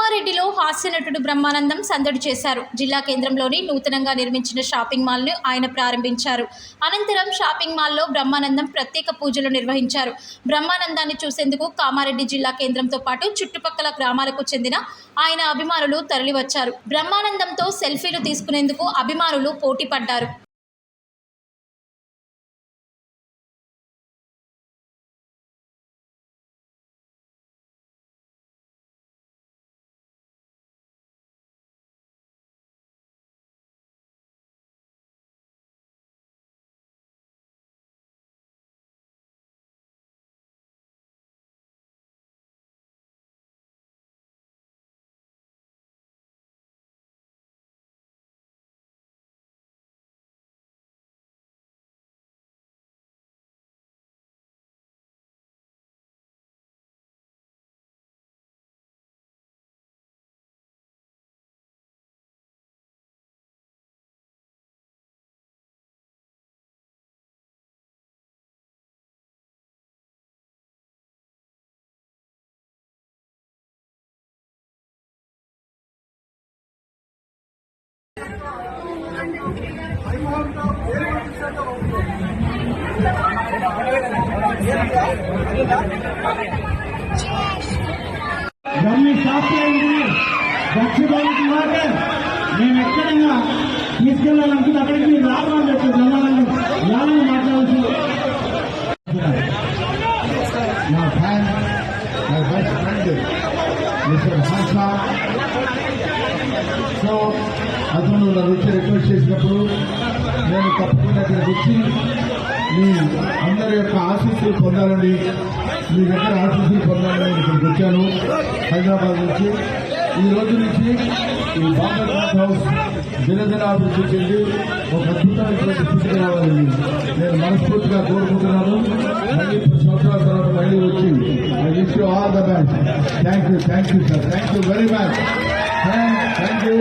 కామారెడ్డిలో హాస్య నటుడు బ్రహ్మానందం సందడి చేశారు. జిల్లా కేంద్రంలోని నూతనంగా నిర్మించిన షాపింగ్ మాల్ను ఆయన ప్రారంభించారు. అనంతరం షాపింగ్ మాల్లో బ్రహ్మానందం ప్రత్యేక పూజలు నిర్వహించారు. బ్రహ్మానందాన్ని చూసేందుకు కామారెడ్డి జిల్లా కేంద్రంతో పాటు చుట్టుపక్కల గ్రామాలకు చెందిన ఆయన అభిమానులు తరలివచ్చారు. బ్రహ్మానందంతో సెల్ఫీలు తీసుకునేందుకు అభిమానులు పోటీ పడ్డారు ఇవన్నీ శాస్త్రీయండి దక్షిణానికి మాత్రమే మేము ఎక్కడైనా తీసుకెళ్ళాలనుకుంటే అక్కడికి మీరు రావడం చెప్పి జనాలను జ్ఞానం మాట్లాడాల్సి నా ఫ్యాన్ నా best friend mister Harsha so అతను నన్ను వచ్చి రిక్వెస్ట్ చేసినప్పుడు నేను తప్పకుండా ఇక్కడికి వచ్చి మీ అందరి యొక్క ఆశీస్సులు పొందాలని మీ దగ్గర ఆశీస్సులు పొందాలని ఇక్కడికి వచ్చాను. హైదరాబాద్ నుంచి. ఈ రోజు నుంచి ఈ బాంబే హౌస్ దినదినాభివృద్ధి చెంది ఒక అద్భుతమైనటువంటి స్థితికి రావాలని నేను మనస్ఫూర్తిగా కోరుకుంటున్నాను. మళ్ళీ సంవత్సరాల తర్వాత మళ్ళీ వచ్చి I wish you all the best. Thank you thank you sir. Thank you very much. Thank you.